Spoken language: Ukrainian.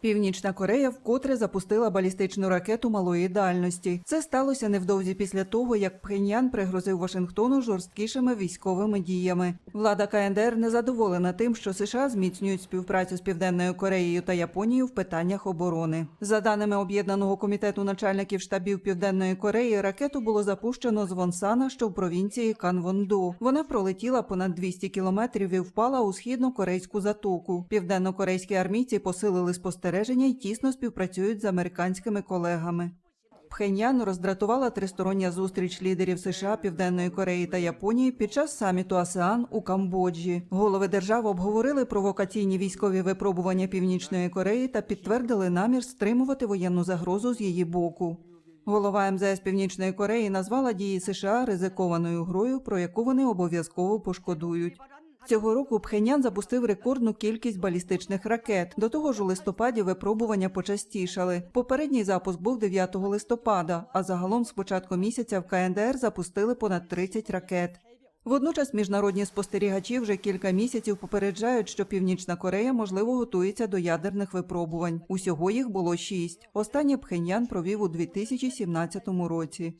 Північна Корея вкотре запустила балістичну ракету малої дальності. Це сталося невдовзі після того, як Пхеньян пригрозив Вашингтону жорсткішими військовими діями. Влада КНДР не задоволена тим, що США зміцнюють співпрацю з Південною Кореєю та Японією в питаннях оборони. За даними об'єднаного комітету начальників штабів Південної Кореї, ракету було запущено з Вонсана, що в провінції Канвонду. Вона пролетіла понад 200 кілометрів і впала у східно-корейську затоку. Південно-корейські армійці посилили спостереження і тісно співпрацюють з американськими колегами. Пхеньян роздратувала тристороння зустріч лідерів США, Південної Кореї та Японії під час саміту АСЕАН у Камбоджі. Голови держав обговорили провокаційні військові випробування Північної Кореї та підтвердили намір стримувати воєнну загрозу з її боку. Голова МЗС Північної Кореї назвала дії США ризикованою грою, про яку вони обов'язково пошкодують. Цього року Пхенян запустив рекордну кількість балістичних ракет. До того ж, у листопаді випробування почастішали. Попередній запуск був 9 листопада, а загалом з початку місяця в КНДР запустили понад 30 ракет. Водночас міжнародні спостерігачі вже кілька місяців попереджають, що Північна Корея можливо готується до ядерних випробувань. Усього їх було шість. Останнє Пхеньян провів у 2017 році.